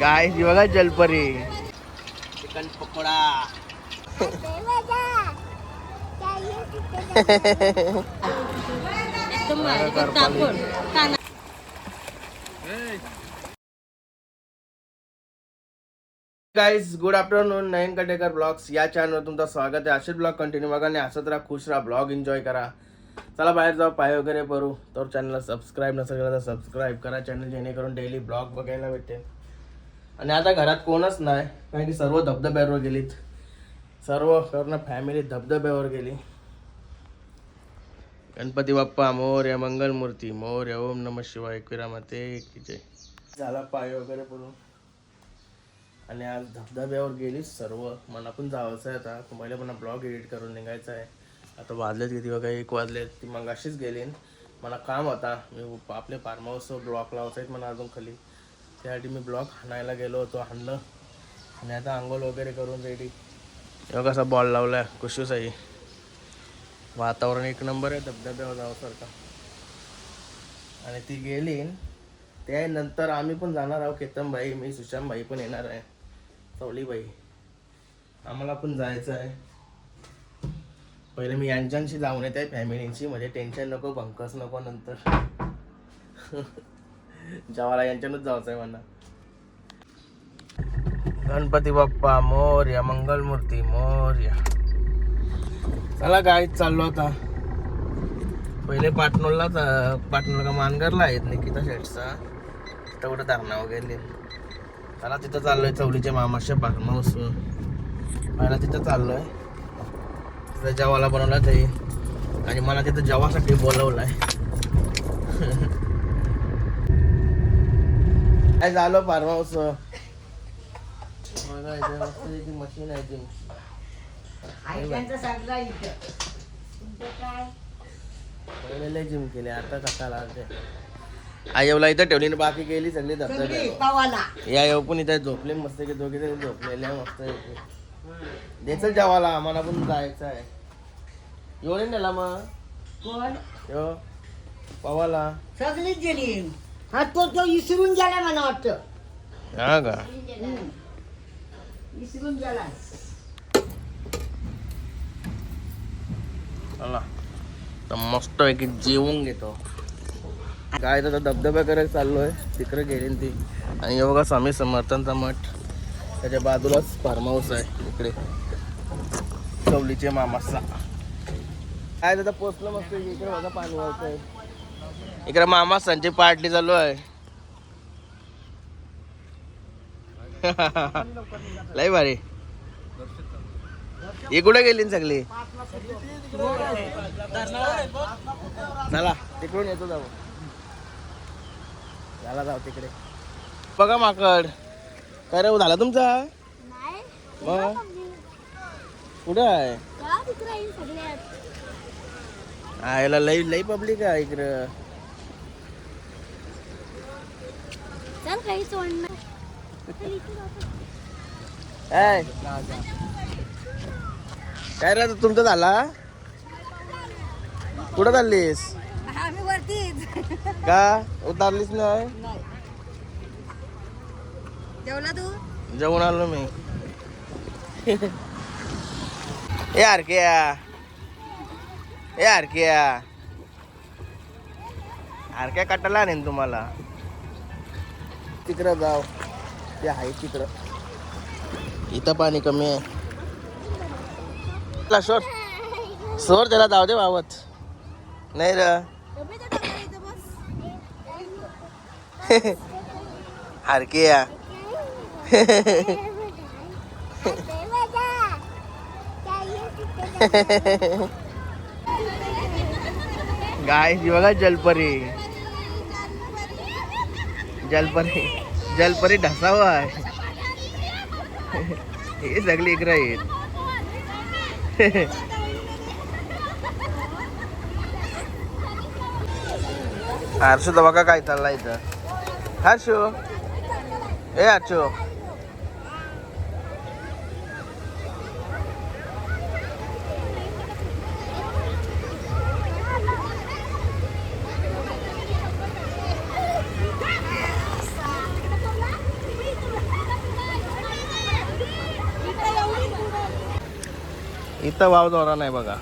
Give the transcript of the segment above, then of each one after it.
गाय बघा जलपरी chicken pakoda guys good afternoon Nayan Katekar blogs या चॅनलवर तुमचं स्वागत आहे असेच ब्लॉग कंटिन्यू बघा आणि हसत राहा खुश राहा ब्लॉग एन्जॉय करा चला बाहेर जाऊ पाय वगैरे करू तर चॅनलला सबस्क्राईब नसेल केलं तर सबस्क्राईब करा चॅनल जेणेकरून डेली ब्लॉग बघायला भेटेल आणि आता घरात कोणच नाही कारण की सर्व धबधब्यावर गेलीत. सर्व सर्व फॅमिली धबधब्यावर गेली. गणपती बाप्पा मोर्या मंगलमूर्ती मोर्या ओम नम शिवाय किरामाते की जय. झाला पाय वगैरे बोलून आणि आज धबधब्यावर गेली सर्व. मला पण जायचं आहे आता. तुम्हाला पण ब्लॉग एडिट करून निघायचं आहे. आता वाजलेत किती बघा? एक वाजलेत. ती मग अशीच गेली मला काम होता. मी आपले फार्म हाऊस ब्लॉक लावायचं आहेत मला अजून खाली. त्यासाठी मी ब्लॉक हाणायला गेलो होतो हाणलं. आणि आता आंघोळ वगैरे करून रेडी तेव्हा कसा बॉल लावलाय आहे वातावरण एक नंबर आहे धबधब्यावर हो जावसारखा. आणि ती गेली. त्यानंतर आम्ही पण जाणार आहोत केतन भाई मी सुशांत भाई पण येणार आहे. चवली भाई आम्हाला पण जायचं आहे. पहिले मी यांच्यांशी जाऊन येते फॅमिलींशी म्हणजे टेन्शन नको बंकस नको नंतर. जेवायला यांच्यानंच जायचं आहे म्हणा गणपती बाप्पा मोर्या मंगलमूर्ती मोर्या. चला काय चाललो आता. पहिले पाटणोला पाटणोला का मानगरला आहेत निकिता शेटचा. तिथं कुठं धरणा वगैरे. चला तिथं चाललोय चवलीच्या मामाच्या फार्म हाऊस पहिला तिथं चाललोय. तिथं जेवायला बनवला ते. आणि मला तिथं जेवासाठी बोलवलंय. काय झालं फार्म हाऊस मशीन आहे ती पहिले जिम केले आता कशाला आलते. आईला इथं ठेवली बाकी गेली सगळी धबधब्यावर या येऊ पण इथे झोपले मस्त की दोघे तरी झोपलेले मस्त द्यायचं जेवायला आम्हाला पण जायचं आहे. येऊन नेला मग. कोण? यो पवाला. सगळीच गेली. हा तो तो विसरून गेला मला वाटतं. हा का? विसरून गेला. चला. तर मस्त आहे की जेवून घेतो. काय तर धबधबा करायला चाललोय. तिकडे गेली ना ती. आणि हे बघा स्वामी समर्थांचा मठ. त्याच्या बाजूलाच फार्म हाऊस आहे. इकडे. चवलीचे मामाचा. काय दादा पोचलं मस्त इकडे बघा पाणी वाहतंय इकडे मामा संजय पार्टी चालू आहे. लय भारी. ही कुठे गेली सगळी? चला तिकडून येतो जाऊ. झाला जाऊ तिकडे. बघा माकड. काय रे झाला तुमचा? मग? कुठं आहे? आयला लई लई पब्लिक आहे इकडं. चल काही सोडणार काय काय रे तुमचा झाला? कुठं चाललीस? का? उतारलीस नाही. जेवला तू? जेवण आलो मी. ए आरक्या. ए आरक्या. आरक्या कटाला नाही तुम्हाला. तिकडं जाव. ते आहे तिकडं. इथं पाणी कमी आहे. ला सोड सोड त्याला जाऊ दे बाबत नाही र. हारके गाय बघा जलपरी. जलपरी. जलपरी ढसावं आहे. हे सगळी इकडं आहेत. हर्षू तर बघा काय चालला इथं. हर्षू. ए हर्षू. इथं वाव दोरा नाही बघा.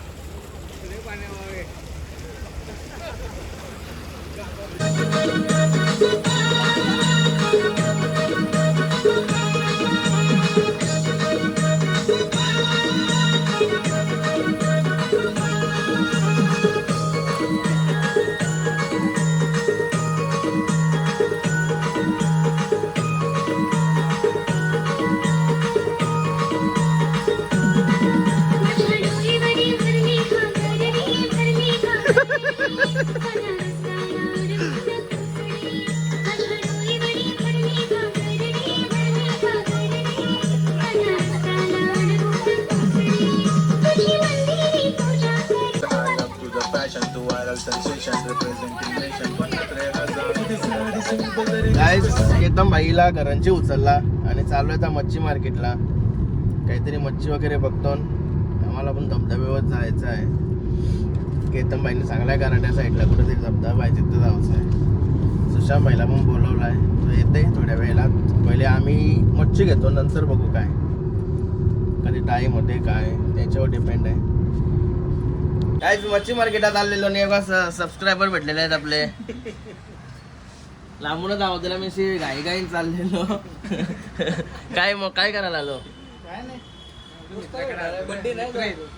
एकदम बाईला घरांची उचलला आणि चालू आहे मच्छी मार्केटला. काहीतरी मच्छी वगैरे बघतो आम्हाला पण धबधब्यावर जायचं आहे. केतन बाईने सांगलाय कराट्या साईडला कुठेतरी धबधबा आहे तिथं जायचं आहे. सुशांत बाईला पण बोलवलाय. तो येते थोड्या वेळेला पहिले आम्ही मच्छी घेतो नंतर बघू काय. कधी टाईम होते काय त्याच्यावर डिपेंड आहे. काहीच मच्छी मार्केटात आलेलो नाही बघा सबस्क्रायबर भेटलेले आहेत आपले. लांबूनच आहोत त्याला मी अशी घाई घाई चाललेलो. काय मग काय करायला आलो?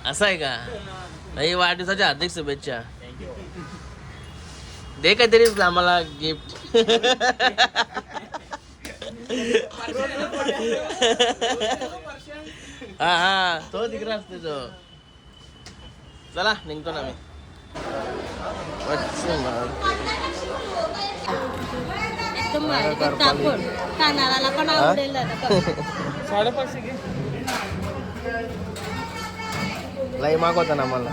असं आहे का? नाही वाढदिवसाच्या हार्दिक शुभेच्छा. दे काहीतरी आम्हाला गिफ्ट हा हा. तो तिकडे असते तो. चला निघतो ना मी पण. लई माग होता ना मला.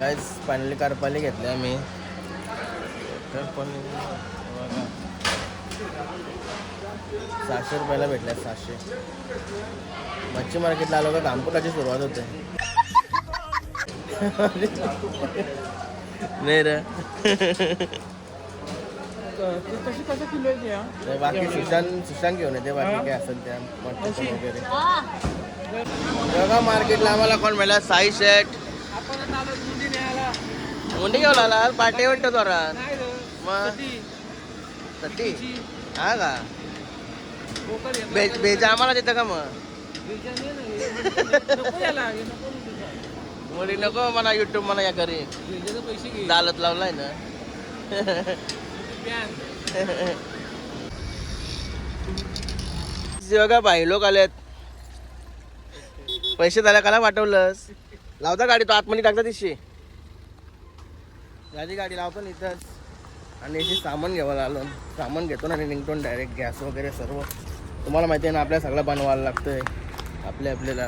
काय पाणी कारपाली घेतले आम्ही कारपाली बघा. सहाशे रुपयाला भेटल्या सहाशे मच्छी मार्केटला आलो का कामपुटाची सुरुवात होते. नाही रे. बाकी सुशांत सुशांत घेऊन येते बाकी काय असेल त्या मच्छी वगैरे. बघा मार्केटला आम्हाला कोण मिळाला? साई शेट मुंडी घेऊन आला पाटे वाटत जोरात. मग? तटी हा का? भेज भेज आम्हाला देतं का मग? मुली नको मला युट्यूब मला या घरी. चालत लावलाय ना. बघा बाई लोक आलेत? पैसे झाल्या काला पाठवलंस? लावता गाडी तो आतमध्ये टाकता तिशी. गाडी गाडी लावतो ना इथंच. आणि याची सामान घ्यावं लागलो सामान घेतो ना आणि निघतो डायरेक्ट गॅस वगैरे सर्व. तुम्हाला माहिती आहे ना आपल्या सगळं बनवायला लागतंय. आपल्या आपल्याला.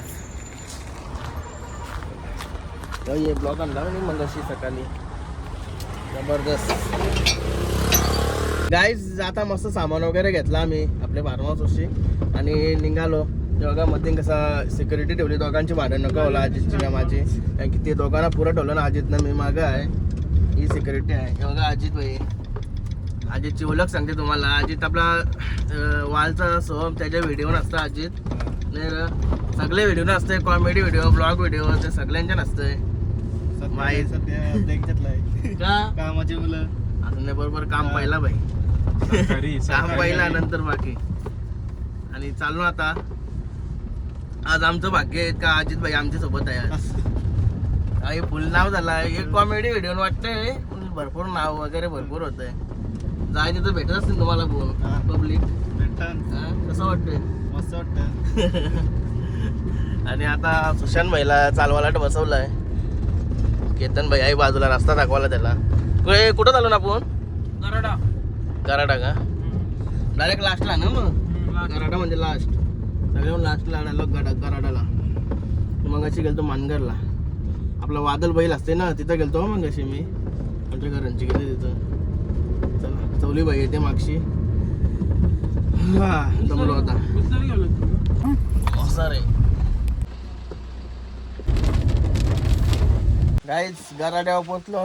तर हे ब्लॉक आणला मी मग अशी सकाळी. जबरदस्त. गाईज आता मस्त सामान वगैरे घेतला आम्ही आपल्या फार्म हाऊसशी आणि निघालो. दोघांमध्ये कसं कसा सिक्युरिटी ठेवली. दोघांची भांडण नको होला अजितची का माझी. कारण की ते दोघांना पुरं ठेवलं ना अजितनं मी मागं आहे. ही सिक्युरिटी आहे. बघा अजित भाई. अजितची ओळख सांगते तुम्हाला. अजित आपला वालचा सोहम त्याच्या व्हिडिओ नसतं अजित. नाही रे. सगळे व्हिडिओ नसते कॉमेडी व्हिडिओ ब्लॉग व्हिडिओ ते सगळ्यांच्या का? कामाची मुलं. असं नाही बरोबर काम पाहिला भाई काम पाहिला नंतर बाकी. आणि चालू आता. आज आमचं भाग्य आहे का अजित भाई आमच्यासोबत आहे आज. काही फुल नाव झाला. एक कॉमेडी व्हिडिओ वाटतंय पण भरपूर नाव वगैरे भरपूर होत आहे जाय तिथं भेटत असतील तुम्हाला हा. पब्लिक कसं वाटतंय? मस्त वाटतं आणि आता सुशांत भाईला चालवायला बसवलाय. केतन भाई आई बाजूला रस्ता दाखवायला त्याला. कुठे कुठं चालू ना आपण कराडा का? डायरेक्ट लास्टला ना मग? कराडा म्हणजे लास्ट सगळ्याहून लास्टला आणायला गडा कराडाला मग अशी गेलतो मानगरला. आपला वादल बैल असते ना तिथं गेलतो मग अशी मी. आमच्या घरांची गेली तिथं. चला चौली बाई येते मागशी जमलो आता. गाईच गराड्यावर पोचलो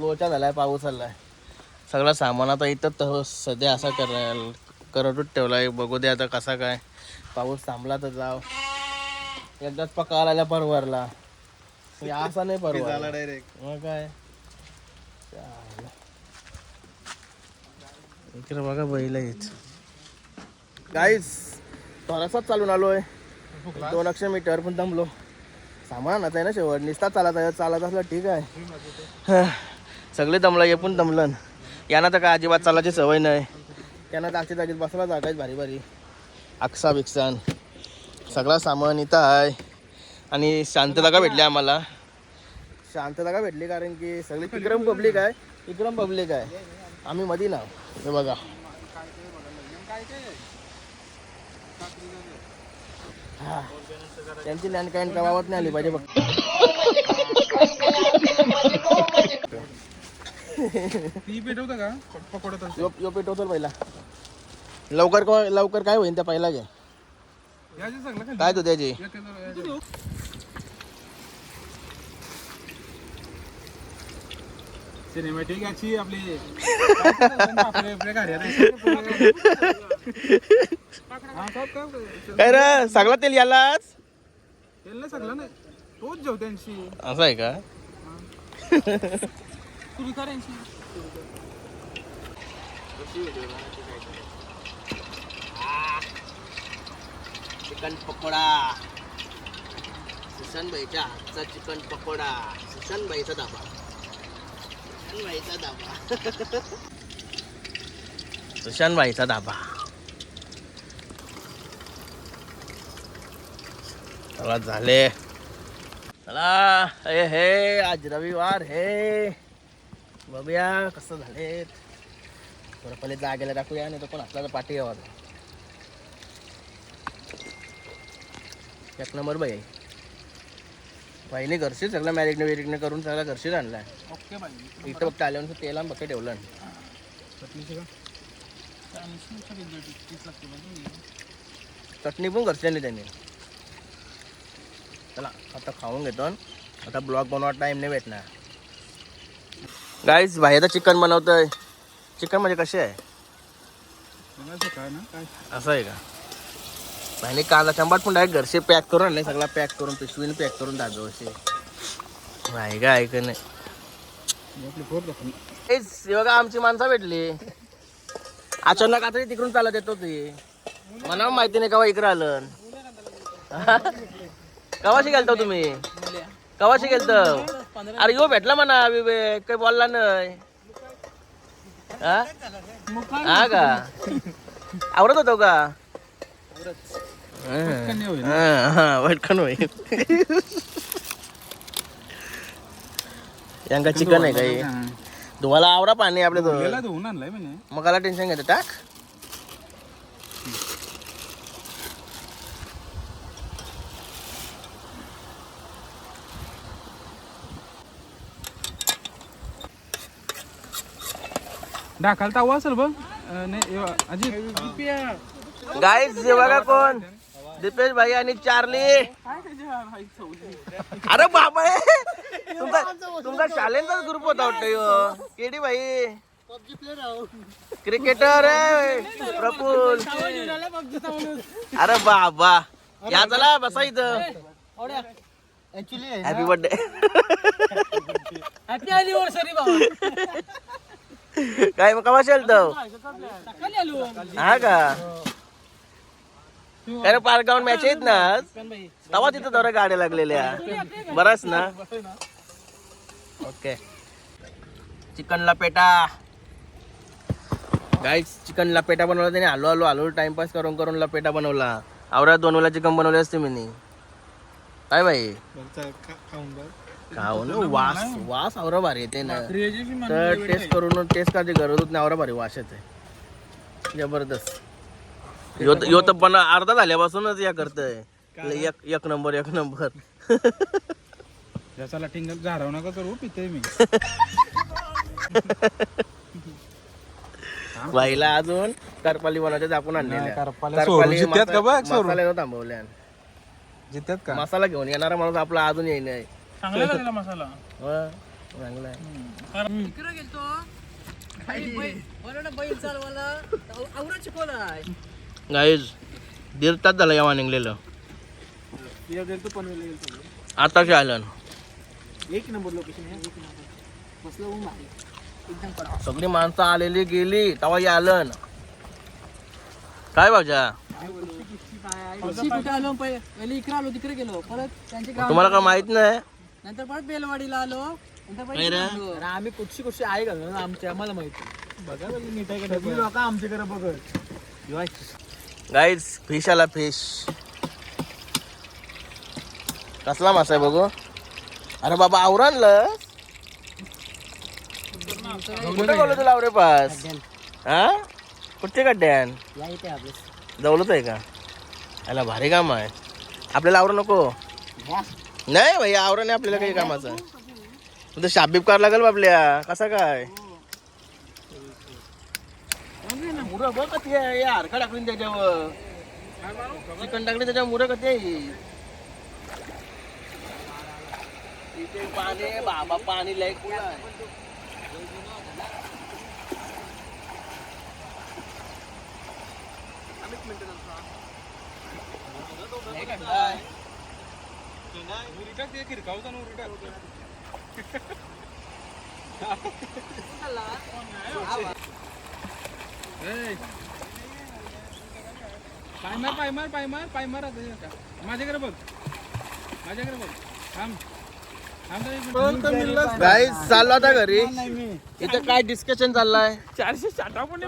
लोचा झालाय पाऊस आलाय सगळं सामान आता इथं सध्या असा करायला करतच ठेवलाय. बघू दे आता कसा काय. पाऊस थांबला तर जाव. एकदाच आल्या परवारला. असा नाही झाला परवा डायरेक्ट मग काय चालेल. इकडे बघा बैल हेच काहीच थोडासाच चालून आलोय. दोन अक्षर मीटर पण दमलो सामान आहे ना शेवट. निसता चालत आहे चालत असलं ठीक आहे. सगळे दमलं हे पण दमलं. यांना तर काय अजिबात चालायची सवय नाही. त्यांना जागच्या जागेत बसला जागायच भारी भारी. अक्सा बिक्सान. सगळा सामान इथं आहे. आणि शांतता का भेटली आम्हाला? शांतता का भेटली? कारण की सगळी विक्रम पब्लिक आहे. विक्रम पब्लिक आहे. आम्ही मधी ना. हे बघा. त्यांची लँडकाईन गावात नाही आली पाहिजे बघ. ती पेटवतं का? पकडत यो यो पेटवतो पहिला. लवकर को- लवकर काय होईल त्या पहिला घे. काय तू त्याची? सिनेमॅटिक याची आपली. हा काय रे सगळं तेल यालाच? त्यांना सगळं नाही तोच जेव त्यांची. असं आहे का? तुझी करायची चिकन पकोडा. सुशांत भाईच्या हातचा चिकन पकोडा. सुशांत भाईचा धाबा सुशांत भाईचा धाबा सुशांत भाईचा धाबा चला झाले. चला हे हे आज रविवार हे. बघूया कसं झाले. थोडं पहिले जागेला टाकूया नाही तर कोण आपल्याला पाठी यावा एक नंबर बाई. आहे बाईने घरचे सगळं मॅरिकने वेरिकने करून सगळं घरचीच आणलाय. ओके बाई. इथं फक्त आल्यानंतर तेल आणि बघ ठेवलं. चटणी पण घरची आणली त्यांनी. चला आता खाऊन घेतो आता ब्लॉग बनवा टाइम नाही भेटणार. गाईज भाई आता चिकन बनवतोय. चिकन म्हणजे कसे आहे? असं आहे का? भाईने कांदा चंबाट पण डायरेक्ट घरचे पॅक करून आणले. सगळा पॅक करून पिशवीने पॅक करून दाजो असे. नाही का ऐक नाही. बघा आमची माणसं भेटली. अचानक आता तिकडून चालत येतो ते. मला माहिती नाही कवा इकडे आलं. कवाशी गेलतो तुम्ही? कवाशी गेलत? अरे यो भेटला म्हणा विवेक. काही बोलला नाही. हा? हा का? आवडत होतो का? हा, हा, होईल. यांका चिकन आहे काही? तुम्हाला आवडा पाणी आपल्या गेला धुवून आणलाय म्हणे मग मला टेन्शन घेतं टाक. ढाकाल तावा असेल बघ. नाही यो, अजी गाईस हे बघा कोण? दीपेश भाई आणि चार्ली. अरे बाबा. तुमचा तुमचा शालेंचाच ग्रुप होता वाटतं. केडी भाई. क्रिकेटर आहे. प्रफुल अरे बाबा. या चला बसा इथं. हॅपी बर्थडे काय मग कवा शेलतो हा का? काय पारगावून मॅच आहेत ना आज? तवा तिथं जरा गाड्या लागलेल्या. बराच ना. ओके चिकन लपेटा गाईच चिकन लपेटा बनवला त्याने. आलो आलो आलो. टाइमपास करून करून लपेटा बनवला. आवरा दोन वेळा चिकन बनवले असते मी काय बाई? खाऊन ना. वास वास आवरा भारी येते ना. तर टेस्ट करून टेस्ट करायची होत नाही. आवरा भारी वास येते. जबरदस्त. यो तर पण अर्धा झाल्यापासूनच या करतय. एक एक नंबर एक नंबर. ज्याचा टिंगल झाडाव नका करू पिते मी. बाईला अजून करपाली बनवायचे आपण आणलेल्या नाही, करपाल्या सोडून जित्यात का बघ, सोडून. मसाल्यानं थांबवल्या जित्यात का? मसाला घेऊन येणारा माणूस आपला अजून येईल नाही चांगला लागला मसाला. हो, चांगला आहे. गाईज दीड तास झाला यावा निघलेलं आताच आलं. एक नंबर लोकेशन आहे. सगळी माणसं आलेली गेली तेव्हा हे आलं. काय भाऊजा? कुठे आलो? पहिले पहिले इकडे आलो तिकडे गेलो. परत त्यांचे गाव तुम्हाला काय माहीत नाही? नंतर परत बेलवाडीला आलो. नंतर आम्ही कुठची कुठची आहे घाललो ना आमच्या आम्हाला माहिती बघा नीट आहे आमच्याकडे बघत. गाईज फिश आला फिश कसला मासा आहे बघू अरे बाबा आवरानलं कुठं बोललो तुला आवरे पास हा कुठचे गड्ड्यान जवळच आहे का याला भारी काम आहे आपल्याला आवरा नको नाही भाई आवरा नाही आपल्याला काही कामाचं तुझं शाबीब कार लागेल आपल्या कसा काय मुरं बघ कधी आहे? हे हारखा टाकली त्याच्यावर. चिकन टाकली त्याच्यावर मुरं कधी आहे इथे पाणी बाबा पाणी लय कुठं आहे. पाय मार पाय मार पाय मार पाय मार आता हे का. माझ्याकडे बघ. माझ्याकडे बघ. थांब. गाईज चाललो आता घरी. इथं काय डिस्कशन चाललंय? चारशे साठा पण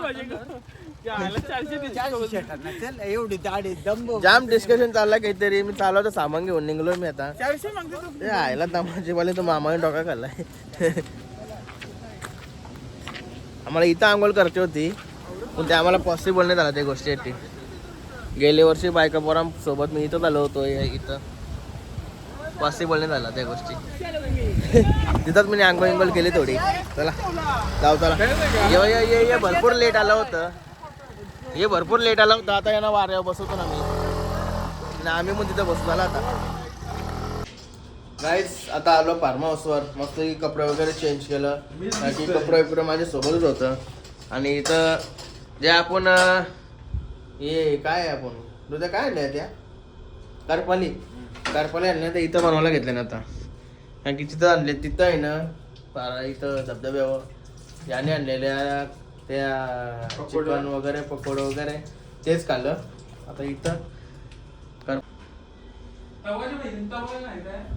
एवढी दाढी जाम डिस्कशन चाललं काहीतरी. मी चाललो होतं सामान घेऊन निघलो मी आता. तू. आयला तमाशे वाले तो मामाने डोका खाल्लाय. आम्हाला इथं आंघोळ करायची होती. पण ते आम्हाला पॉसिबल नाही झालं त्या गोष्टीसाठी. गेल्या वर्षी बायका पोरां सोबत मी इथं आलो होतो इथं. पॉसिबल नाही झालं त्या गोष्टी. तिथंच मी अंगोल इंघोळ केली थोडी. चला जाऊ चला. ये ये ये ये भरपूर लेट आलं होतं. हे भरपूर लेट आलं होतं. आता यांना वाऱ्यावर बसवतो ना मी. आणि आम्ही पण तिथं बसलो आता. गाईज आता आलो फार्म हाऊसवर मस्त की कपडे वगैरे चेंज केलं. बाकी कपडे वगैरे माझ्या सोबतच होतं. आणि इथं जे आपण हे काय आहे आपण? तुझ्या काय आणल्या त्या? करपाली. करपाली आणल्या त्या इथं बनवायला घेतल्या ना आता. कारण की तिथं आणले तिथं आहे ना पारा इथं धबधब्यावर. याने आणलेल्या त्या चिकन वगैरे पकोड वगैरे तेच खाल्लं. आता इथं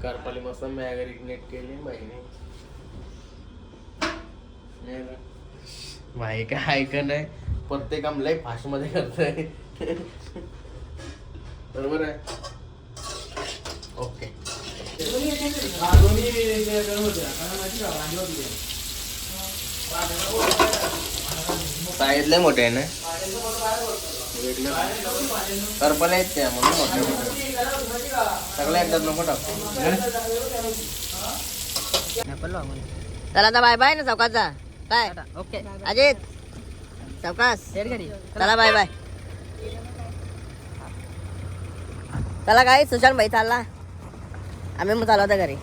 कर मस्त मॅगरी नेट केली बाईने नाही का? भाई काय ऐक नाही. प्रत्येक काम लय फास्टमध्ये करतोय. बरोबर आहे? ओके साईज लय मोठे आहे ना? करपले आहेत त्या म्हणून मोठे मोठे. सगळ्या एकदाच नको टाकतो चला आता बाय बाय ना चौकाचा काय? ओके अजित? चला बाय बाय. चला काय सुशांत भाई चालला. आम्ही मग चालू होता घरी.